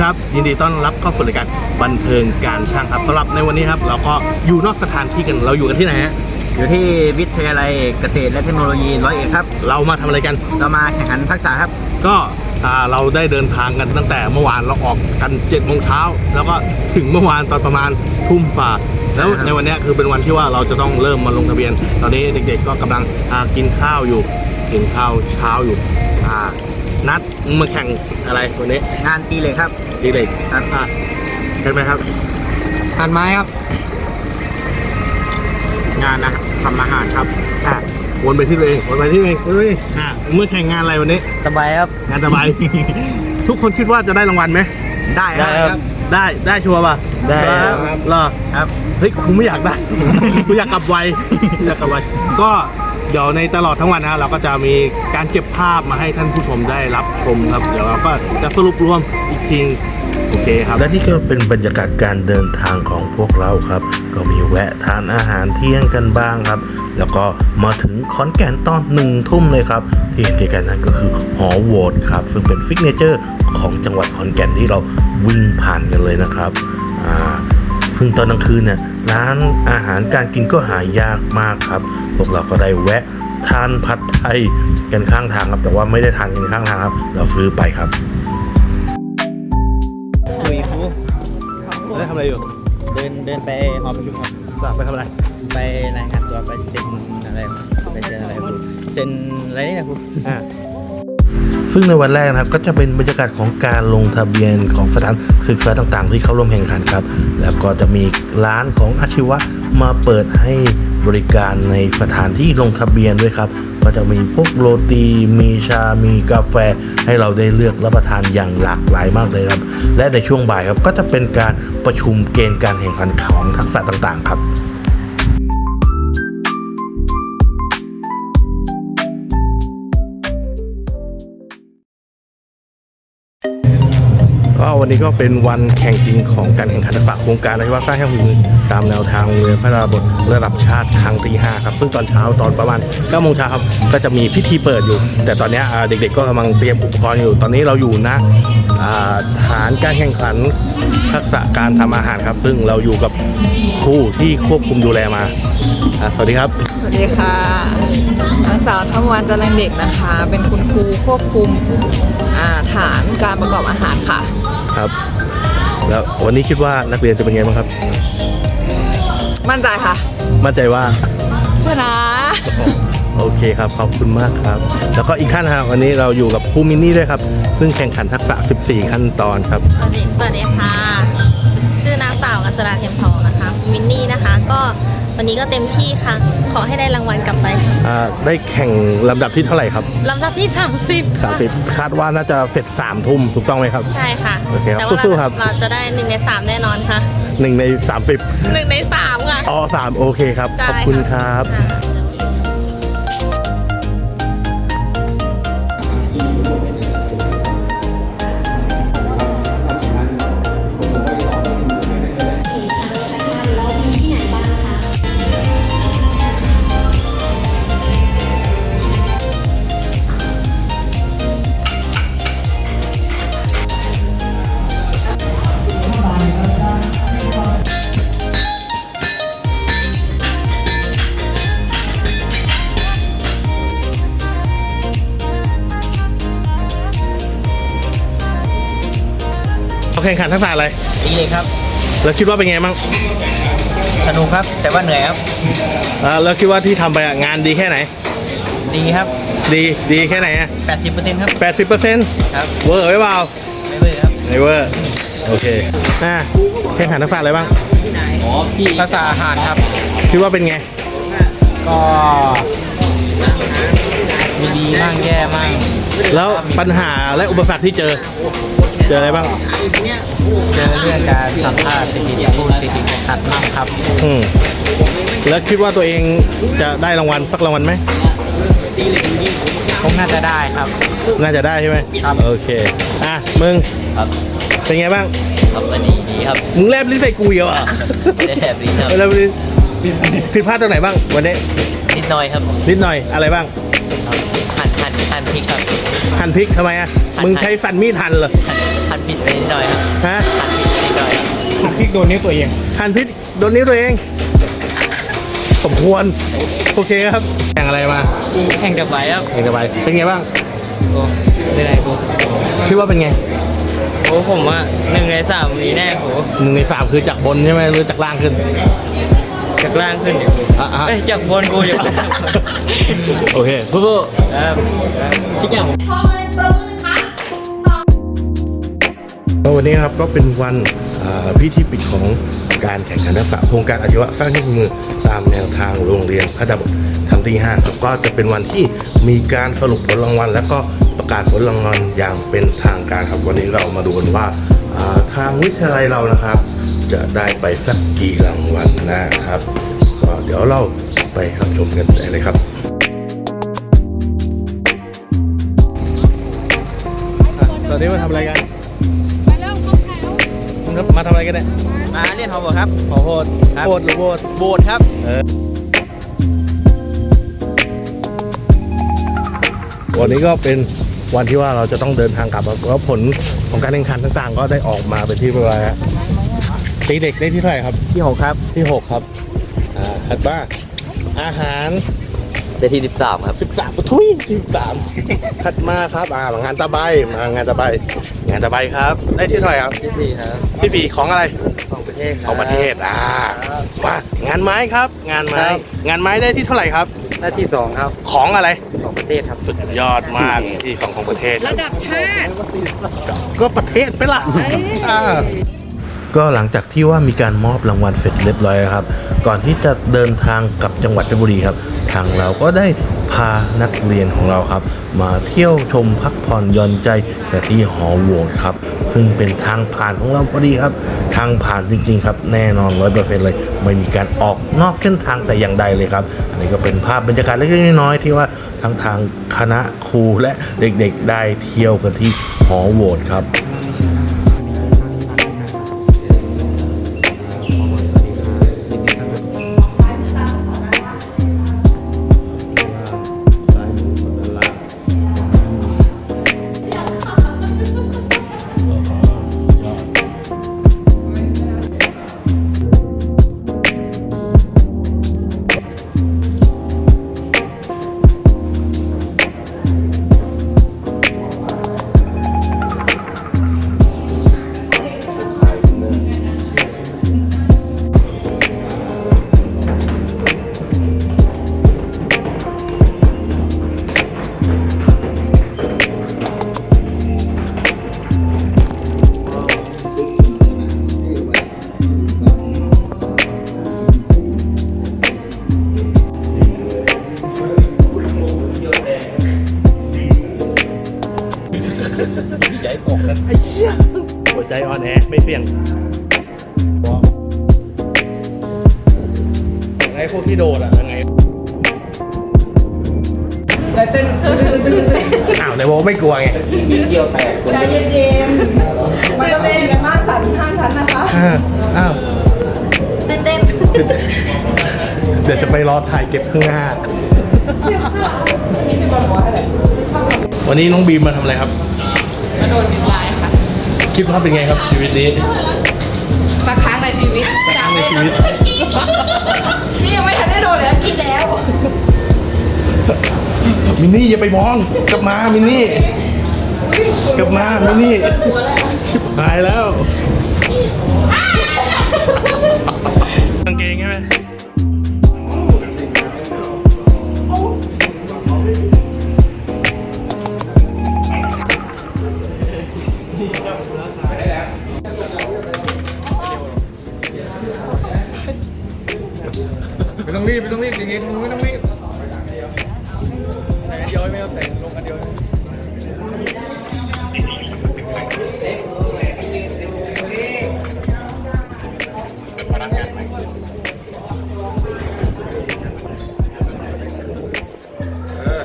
ครับยินดีต้อนรับเข้าสู่รายการบันเทิงการช่างครับสำหรับในวันนี้ครับ เราก็อยู่นอกสถานที่กันเราอยู่กันที่ไหนฮะอยู่ที่วิทยาลัยเกษตรและเทคโนโลยีร้อยเอ็ดครับ เรามาทำอะไรกัน เรามาแข่งขันทักษะครับ ก็อ่าเราได้เดินทางกันตั้งแต่เมื่อวานเราออกกัน7จ็ดโมงเช้าแล้วก็ถึงเมื่อวานตอนประมาณทุ่มฝ่าแล้วครับ ในวันเนี้ยคือเป็นวันที่ว่าเราจะต้องเริ่มมาลงทะเบียน ตอนนี้เด็กๆก็กำลังอ่ากินข้าวอยู่ กินข้าวเช้าอยู่อ่า นัดมึงมาแข่งอะไรวันนี้งานตีเหล็กครับเด็กครับๆอะเห็นไหมครับงานไม้ครับ งานนะทำอาหารครับอะวนไปที่ตัวเองวนไปที่ตัวเองวนไปที่ตัวเองอะเมื่อแข่งงานอะไรวันนี้สบายครับงานสบาย ทุกคนคิดว่าจะได้รางวัลไหมได้ครับได้ได้ชัวร์ป่ะได้ครับครับเหรอครับเฮ้ยกูไม่อยากได้กูอยากกลับไวอยากกลับไวก็ เดี๋ยวในตลอดทั้งวันนะเราก็จะมีการเก็บภาพมาให้ท่านผู้ชมได้รับชมครับ เดี๋ยวเราก็จะสรุปรวมอีกทีโอเคครับและนี่ก็เป็นบรรยากาศการเดินทางของพวกเราครับ ก็มีแวะทานอาหารเที่ยงกันบ้างครับ แล้วก็มาถึงขอนแก่นตอนหนึ่งทุ่มเลยครับ ที่เห็นไกลๆนั้นก็คือหอโหวตครับ ซึ่งเป็นฟิกเนเจอร์ของจังหวัดขอนแก่นที่เราวิ่งผ่านกันเลยนะครับอ่า ซึ่งตอนกลางคืนเนี่ยร้านอาหารการกินก็หายากมากครับ พวกเราก็ได้แวะทานผัดไทยกันข้างทางครับ แต่ว่าไม่ได้ทานกันข้างทางครับ เราซื้อไปครับคุยครูได้ทำอะไรอยู่ เดินเดินไปหอประชุมครับไปทำอะไร ไปรายงานตัวไปเซ็นอะไร ไปเซ็นอะไรครูเซ็นอะไรนี่นะครูอ่า ซึ่งในวันแรกนะครับก็จะเป็นบรรยากาศของการลงทะเบียนของสถานศึกษาต่างๆ ที่เข้าร่วมแข่งขันครับ แล้วก็จะมีร้านของอาชีวะมาเปิดให้บริการในสถานที่ลงทะเบียนด้วยครับ ก็จะมีพวกโรตี มีชา มีกาแฟ ให้เราได้เลือกรับประทานอย่างหลากหลายมากเลยครับ และในช่วงบ่ายครับก็จะเป็นการประชุมเกณฑ์การแข่งขันของทักษะต่างๆ ครับ ก็วันนี้ก็เป็นวันแข่งจริงของการแข่งขันทักโครงการอาชีวะสร้างแห่งมือตามแนวทางเรียพระราบทระดับชาติครั้งที่5ครับซึ่งตอนเช้าตอนประมาณ9โมงเช้าครับก็จะมีพิธีเปิดอยู่ แต่ตอนนี้เด็กๆก็กำลังเตรียมอุปกรณ์อยู่ ตอนนี้เราอยู่ณอ่าฐานการแข่งขันทักษะการทำอาหารครับ ซึ่งเราอยู่กับครูที่ควบคุมดูแลมาสวัสดีครับ สวัสดีค่ะนางสาวธรรมวันจริญเด็กนะคะ เป็นคุณครูควบคุม ฐานการประกอบอาหารค่ะ ครับ แล้ววันนี้คิดว่านักเรียนจะเป็นไงบ้างครับ มั่นใจค่ะ มั่นใจว่า ชนะ โอเคครับ ขอบคุณมากครับ แล้วก็อีกท่านนะครับวันนี้เราอยู่กับครูมินนี่ด้วยครับ ซึ่งแข่งขันทักษะ 14 ขั้นตอนครับ สวัสดีสวัสดีค่ะ ชื่อนางสาวกัญจราเทียมทองนะคะ มินนี่นะคะ ก็วันนี้ก็เต็มที่ค่ะ ขอให้ได้รางวัลกลับไปอ่าได้แข่งลำดับที่เท่าไหร่ครับ ลำดับที่ 30ค่ะ30 คาดว่าน่าจะเสร็จ3ทุ่มถูกต้องไหมครับ ใช่ค่ะโอเคครับแต่ว่าสู้ๆครับ เราจะได้หนึ่งในสามแน่นอนค่ะ1ใน 30 หนึ่งในสามค่ะ อ๋อ3โอเคครับ ใช่ขอบคุณครับค่ะ เราแข่งขันทักษะอะไรตีเหล็กครับ แล้วคิดว่าเป็นไงบ้างสนุกครับ แต่ว่าเหนื่อยครับ อ่าแล้วคิดว่าที่ทำไปอะงานดีแค่ไหน ดีครับ ดีดีแค่ไหนอะ80%ครับ80เปอร์เซ็นต์ครับ เวอร์ไว้เปล่าไม่เบื่อครับ ไม่เวอร์โอเคอ่าแข่งขันทักษะอะไรบ้างอ๋อพี่ภาษาอาหารครับ คิดว่าเป็นไง ก็มีดีมั่งแย่มั่งแล้วปัญหาและอุปสรรคที่เจอ เจออะไรบ้าง เจอเรื่องการสัมภาษณ์ติดติดพูดติดติดขัดมั่งครับ อืมแล้วคิดว่าตัวเองจะได้รางวัลสักรางวัลไหมคงน่าจะได้ครับ น่าจะได้ใช่ไหมครับ โอเค อะ มึงครับ เป็นไงบ้าง ครับวันนี้ดีครับ มึงแลบลิ้นใส่กูอีกเหรอไม่ได้แถบนี้ครับแลบลิ้นผิดพลาดตรงไหนบ้างวันนี้ นิดหน่อยครับ นิดหน่อย อะไรบ้าง หั่นพริกทำไมอะ มึงใช้ฟันมีดหั่นเหรอหั่นหั่นผิดไปนิดหน่อยครับฮะหั่นผิดไปนิดหน่อยครับหั่นพริกโดนนิ้วตัวเองหั่นพริกโดนนิ้วตัวเอง สมควร โอเคครับแข่งอะไรมาแข่งกับไว้ครับแข่งกันไปเป็นไงบ้างโอ้เป็นไรกูคิดว่าเป็นไงโอ้ผมว่าหนึ่งในสามนี้แน่โหหนึ่งในสามคือจากบนใช่ไหมหรือจากล่างขึ้น จากล่างขึ้นเนี่ยอะอะ เอ้ยจากบนกูอยู่โอเคสู้ครับที่อย่างๆแล้ววันนี้ครับก็เป็นวันอ่าพิธีปิดของการแข่งขันทักษะโครงการอาชีวะสร้างเครื่องมือตามแนวทางโรงเรียนพระดาบทครั้งที่5ครับก็จะเป็นวันที่มีการสรุปผลรางวัล และก็ประกาศผลรางวัลอย่างเป็นทางการครับวันนี้เรามาดูกันว่าอ่าทางวิทยาลัยเรานะครับ จะได้ไปสักกี่รางวัลนะครับก็เดี๋ยวเราไปรับชมกันได้เลยครับตอนนี้มาทำอะไรกันไปแล้วเข้าแถวมาทำอะไรกันเนี่ยมาเรียนฮอร์โมครับขอโทษครับโบดหรือโบดโบดครับวันนี้ก็เป็นวันที่ว่าเราจะต้องเดินทางกลับแล้วผลของการแข่งขันต่างๆ ก็ได้ออกมาเป็นที่เรียบร้อยแล้ว ตีเด็กได้ที่เท่าไหร่ครับ ที่หกครับที่หกครับ อ่าถัดมาอาหาร ได้ที่สิบสามครับ 13ทุย13ถัดมาครับ อ่างานตะไบมางานตะไบงานตะไบครับ ได้ที่เท่าไหร่ครับ ที่สี่ครับที่สี่ของอะไร ของประเทศคขรับองประเทศ อ่า มางานไม้ครับ งานไม้ครับงานไม้ได้ที่เท่าไหร่ครับหน้าที่สองครับ ของอะไร ของประเทศครับ สุดยอดมากที่ของของประเทศ ระดับชาติ ก็ประเทศไปละอ่า ก็หลังจากที่ว่ามีการมอบรางวัลเสร็จเรียบร้อยครับ ก่อนที่จะเดินทางกลับจังหวัดเพชรบุรีครับ ทางเราก็ได้พานักเรียนของเราครับ มาเที่ยวชมพักผ่อนหย่อนใจแต่ที่หอโหวตครับ ซึ่งเป็นทางผ่านของเราพอดีครับ ทางผ่านจริงๆครับ แน่นอนร้อยเปอร์เซ็นต์เลย ไม่มีการออกนอกเส้นทางแต่อย่างใดเลยครับ อันนี้ก็เป็นภาพบรรยากาศเล็กๆน้อยๆที่ว่าทั้งทางคณะครูและเด็กๆได้เที่ยวกันที่หอโหวตครับ หัวใจอ่อนแอไม่เสี่ยงไงพวกที่โดดอะยังไงแต่เต้นตึ้งตึ้งตึ้งตึ้งอ้าวในโวไม่กลัวไงใจเย็นๆมันจะเป็นบ้านสันห้าชั้นนะคะอ้าวอ้าวเป็นเต้นเดี๋ยวจะไปรอถ่ายเก็บข้างหน้านี่พี่บอลบอกให้เลยวันนี้น้องบีมมาทำอะไรครับมาโดนจิบลาย ค่ะคิดว่าเป็นไงครับชีวิตนี้ สักครั้งในชีวิตครั้งในชีวิต นี่ยังไม่ทันได้โดนเลยกินแล้ว มินนี่อย่าไปมอง กลับมามินนี่ กลับมามินนี่ชิบหายแล้ว ไม่ต้องรีบไม่ต้องรีบอย่างงี้ไม่ต้องรีบใส่เดียวไม่ต้องใส่ลงกันเดียวเออ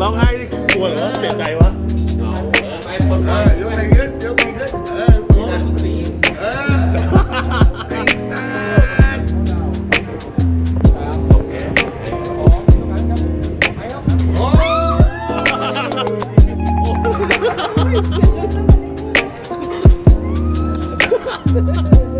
ร้องไห้นี่กลัวเหรอเสียใจวะเออไปคนเดียกไปขึ้นเออโอ้เออไอ้สัสโ